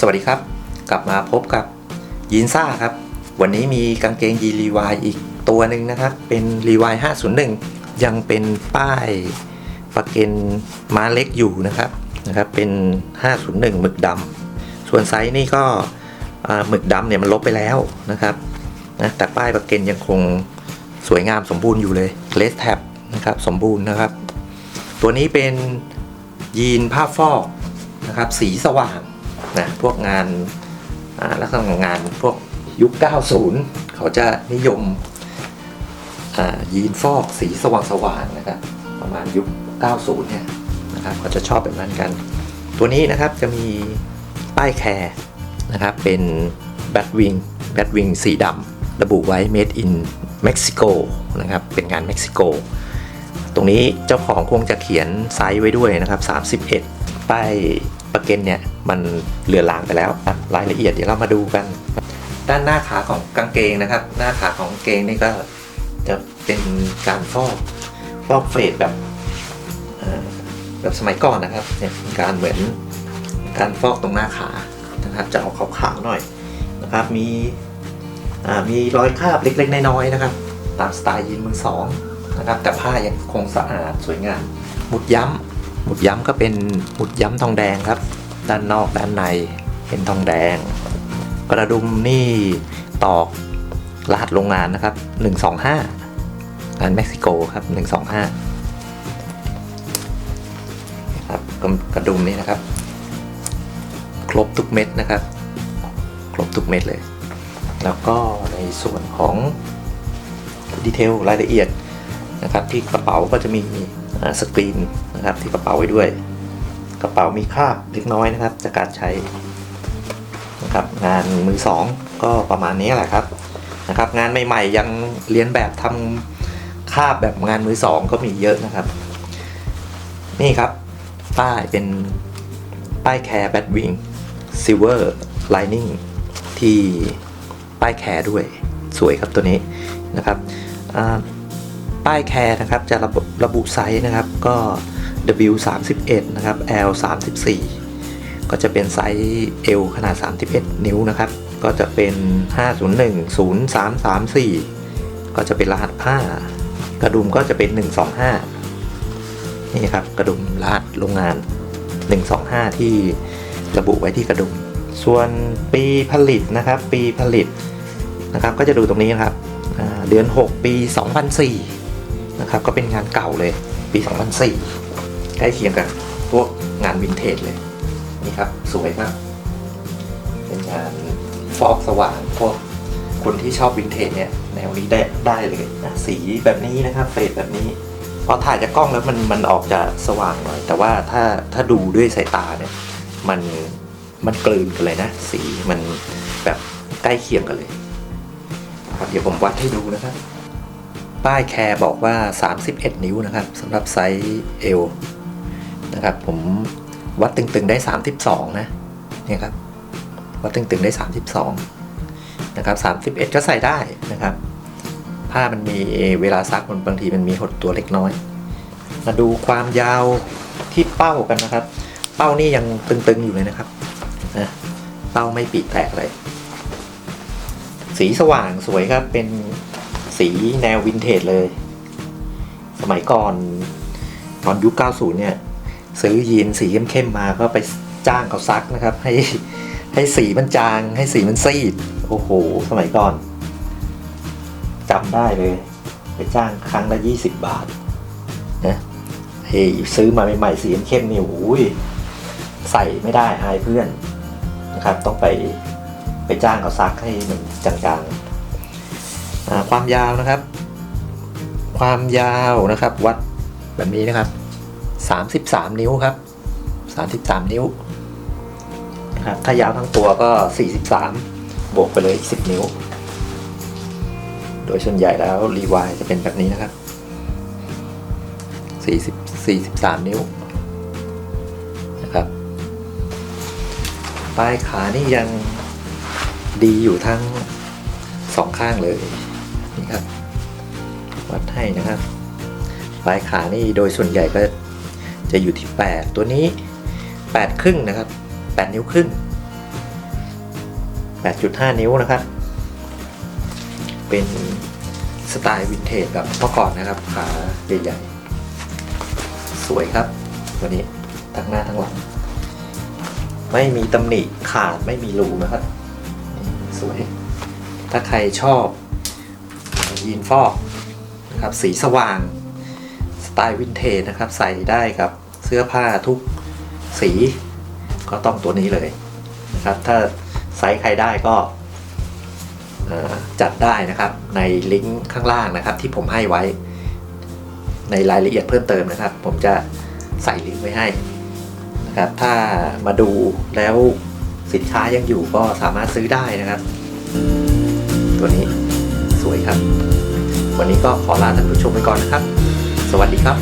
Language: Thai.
สวัสดีครับ กลับมาพบกับยีนซ่าครับ วันนี้มีกางเกงยีรีวายอีกตัวหนึ่งนะครับ เป็นรีวาย501 ยังเป็นป้ายประเกนม้าเล็กอยู่นะครับนะครับ เป็น 501 หมึกดำส่วนไซส์นี่ก็หมึกดำเนี่ยมันลบไปแล้วนะครับนะแต่ป้ายประเกนยังคงสวยงามสมบูรณ์อยู่เลยเลสแท็บนะครับสมบูรณ์นะครับ ตัวนี้เป็นยีนผ้าฟอกนะครับสีสว่าง นะพวกงานลักษณะงานพวกยุค 90 เขาจะนิยมยีนฟอกสีสว่างๆนะครับประมาณยุค 90 เนี่ยนะครับเขาจะชอบแบบนั้นกัน ตัวนี้นะครับจะมีป้ายแคร์นะครับเป็นแบทวิงแบทวิงสีดำระบุไว้ made in Mexico นะครับเป็นงานเม็กซิโก ตรงนี้เจ้าของคงจะเขียนไซส์ไว้ด้วยนะครับ 31 ป้าย ประเก็นเนี่ยมันเลือนลางไปแล้วรายละเอียดเดี๋ยวเรามาดูกัน ด้านหน้าขาของกางเกงนะครับ หน้าขาของกางเกงนี่ก็จะเป็นการฟอกฟอกเฟดแบบแบบสมัยก่อนนะครับเนี่ยการเหมือนการฟอกตรงหน้าขานะครับจะออกขาวๆหน่อยนะครับมีมีรอยคราบเล็กๆน้อยๆนะครับ ตามสไตล์ยีนมือสองนะครับแต่ผ้ายังคงสะอาดสวยงามหมุดย้ำ หมุดย้ำก็เป็นหมุดย้ำทองแดงครับ ด้านนอกด้านในเป็นทองแดง กระดุมนี่ตอกรหัสโรงงานนะครับ 125งานเม็กซิโกครับ 125ครับกระกระดุมนี่นะครับ ครบทุกเม็ดนะครับ ครบทุกเม็ดเลย แล้วก็ในส่วนของดีเทลรายละเอียด นะครับ ที่กระเป๋าก็จะมีสกรีนนะครับที่กระเป๋าไว้ด้วย กระเป๋ามีคราบเล็กน้อยนะครับ จากการใช้นะครับงานมือสองก็ประมาณนี้แหละครับนะครับ งานใหม่ๆยังเรียนแบบทำคาบแบบงานมือสองก็มีเยอะนะครับ นี่ครับ ป้ายเป็นป้ายแคร์แบทวิงซิลเวอร์ไลนิ่งที่ป้ายแคร์ด้วยสวยครับตัวนี้นะครับอ่า ป้ายแคร์นะครับ จะระบุระบุไซส์นะครับ ก็ W 3 1นะครับ L 34ก็จะเป็นไซส์ L ขนาด 31 นิ้วนะครับ ก็จะเป็น 501 0334 ก็จะเป็นรหัสผ้า กระดุมก็จะเป็น 125 นี่ครับ กระดุมรหัสโรงงาน 125 ที่ระบุไว้ที่กระดุม ส่วนปีผลิตนะครับ ปีผลิตนะครับ ก็จะดูตรงนี้นะครับ เดือน 6 ปี 2004 นะครับ ก็เป็นงานเก่าเลย ปี 2004 ใกล้เคียงกับพวกงานวินเทจเลย นี่ครับ สวยมาก เป็นงานฟอกสว่างพวกคนที่ชอบวินเทจเนี่ยแนวนี้ได้ได้เลยนะสีแบบนี้นะครับเฟดแบบนี้พอถ่ายจากกล้องแล้วมันมันออกจะสว่างหน่อย แต่ว่าถ้าถ้าดูด้วยสายตาเนี่ย มันมันกลืนกันเลยนะ สีมันแบบใกล้เคียงกันเลยเดี๋ยวผมวัดให้ดูนะครับ ป้ายแคร์บอกว่า 31 นิ้วนะครับสำหรับไซส์เอลนะครับผมวัดตึงๆได้ 32 นะเนี่ยครับวัดตึงๆได้ 32 นะครับ 31 ก็ใส่ได้นะครับ ผ้ามันมีเวลาซักมันบางทีมันมีหดตัวเล็กน้อย มาดูความยาวที่เป้ากันนะครับ เป้านี่ยังตึงๆอยู่เลยนะครับนะเป้าไม่ปีแตกเลย สีสว่างสวยครับเป็น สีแนววินเทจเลย สมัยก่อนตอนยุค 90 เนี่ย ซื้อยีนสีเข้มๆมาก็ไปจ้างเขาซักนะครับ ให้ให้สีมันจางให้สีมันซีด โอ้โห สมัยก่อนจำได้เลย ไปจ้างครั้งละ 20 บาทนะเฮ้ยซื้อมาใหม่ๆสีเข้มนี่โอ้ยใส่ไม่ได้อายเพื่อนนะครับ ต้องไปไปจ้างเขาซักให้มันจางๆ ความยาวนะครับ ความยาวนะครับ วัดแบบนี้นะครับ 33 นิ้วครับ 33 นิ้วนะครับถ้ายาวทั้งตัวก็ 43 บวกไปเลยอีก10 นิ้ว โดยส่วนใหญ่แล้วรีวายจะเป็นแบบนี้นะครับ40 43 นิ้วนะครับปลายขานี่ยังดีอยู่ทั้งสองข้างเลย นี่ครับ วัดให้นะครับ ปลายขานี่โดยส่วนใหญ่ก็จะอยู่ที่ 8 ตัวนี้ 8 ครึ่งนะครับ 8 นิ้วครึ่ง 8.5 นิ้วนะครับ เป็นสไตล์วินเทจแบบเมื่อก่อนนะครับ ขาใหญ่ๆ สวยครับ ตัวนี้ทั้งหน้าทั้งหลัง ไม่มีตำหนิขาดไม่มีรูนะครับ สวย ถ้าใครชอบ ยีนฟอกนะครับสีสว่าง สไตล์วินเทจนะครับ ใส่ได้กับเสื้อผ้าทุกสีก็ต้องตัวนี้เลยนะครับ ถ้าไซส์ใครได้ก็จัดได้นะครับในลิงก์ข้างล่างนะครับ ที่ผมให้ไว้ในรายละเอียดเพิ่มเติมนะครับ ผมจะใส่ลิงก์ไว้ให้นะครับ ถ้ามาดูแล้วสินค้ายังอยู่ก็สามารถซื้อได้นะครับ ตัวนี้ สวยครับ วันนี้ก็ขอลาท่านผู้ชมไปก่อนนะครับ สวัสดีครับ